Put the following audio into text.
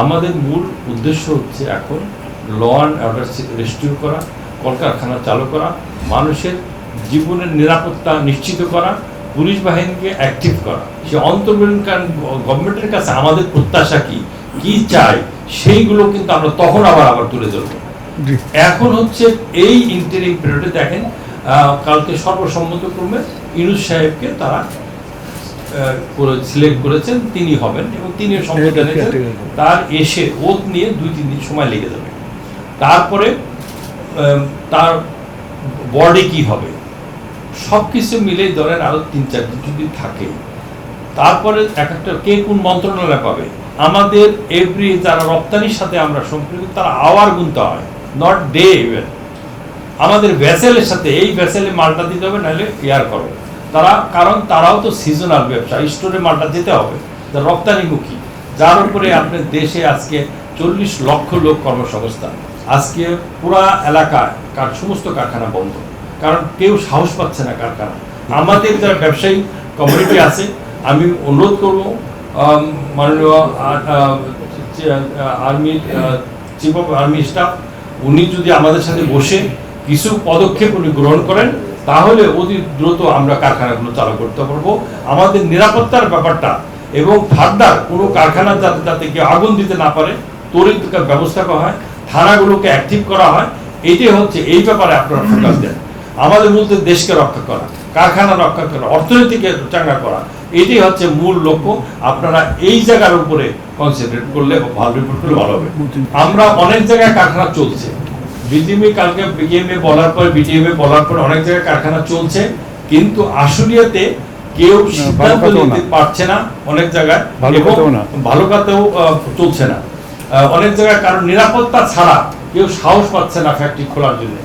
আমাদের মূল উদ্দেশ্য হচ্ছে এখন ল অ্যান্ড অর্ডার রেস্টিউ করা কলকারখানা চালু করা মানুষের জীবনের নিরাপত্তা নিশ্চিত করা পুলিশ বাহিনীকে অ্যাক্টিভ করা। সে অন্তর্বর্তীকালীন গভর্নমেন্টের কাছে আমাদের প্রত্যাশা কি? কি চাই? সেইগুলো কিন্তু আমরা তখন আবার আবার তুলে ধরবো। এখন হচ্ছে এই ইন্টারিং পিরিয়ডে দেখেন কালকে সর্বসম্মতক্রমে ইনুস সাহেবকে তারা সিলেক্ট করেছেন তিনি হবেন এবং তিনি তার এসে ওত নিয়ে দুই তিন দিন সময় লেগে যাবে। তারপরে তার বডি কি হবে? সব কিছু মিলে ধরেন আরও তিন চার দিন যদি থাকে। তারপরে এক একটা কে কোন মন্ত্রণালয় পাবে? আমাদের এভরি যারা রপ্তানির সাথে আমরা সম্পৃক্ত তারা আওয়ার গুনতে হয় নট ডে ইভেন আমাদের ভ্যাসেলের সাথে এই ভ্যাসেলে মালটা দিতে হবে নাহলে এয়ার করো। তারা, কারণ তারাও তো সিজনাল ব্যবসা, স্টোরে মালটা দিতে হবে। রপ্তানিমুখী যার উপরে আপনার দেশে আজকে চল্লিশ লক্ষ লোক কর্মসংস্থান। আজকে পুরা এলাকায় কার, সমস্ত কারখানা বন্ধ। কারণ কেউ সাহস পাচ্ছে না কারখানা আমাদের যারা ব্যবসায়ী কমিউনিটি আছে, আমি অনুরোধ করব মাননীয় army chief of army staff উনি যদি আমাদের সাথে বসে কিছু পদক্ষেপ উনি গ্রহণ করেন তাহলে অতি দ্রুত আমরা কারখানাগুলো চালু করতে পারব। আমাদের নিরাপত্তার ব্যাপারটা এবং ফার্দার কোনো কারখানা যাতে যাতে কেউ আগুন দিতে না পারে তড়িৎ ব্যবস্থা করা হয় থানাগুলোকে অ্যাক্টিভ করা হয় এটাই হচ্ছে এই ব্যাপারে আপনারা ফোকাস দেন। আমাদের মধ্যে দেশকে রক্ষা করা কারখানা রক্ষা করা অর্থনীতিকে চাঙ্গা করা এটি হচ্ছে মূল লক্ষ্য। আপনারা এই জায়গার উপরে কনসেন্ট্রেট করলে ভালো রিপোর্ট করলে ভালো হবে। আমরা অনেক জায়গায় কারখানা চলছে। বিজিএমএ কালকে বিজিএমএ বলার পর বিটিএমএ বলার পর অনেক জায়গায় কারখানা চলছে কিন্তু আশুলিয়াতে কেউ সিদ্ধান্ত নিতে পারছে না অনেক জায়গায় এবং ভালো কাতেও চলছে না। অনেক জায়গায় কারণ নিরাপত্তা ছাড়া কেউ সাহস পাচ্ছে না ফ্যাক্টরি খোলার জন্য।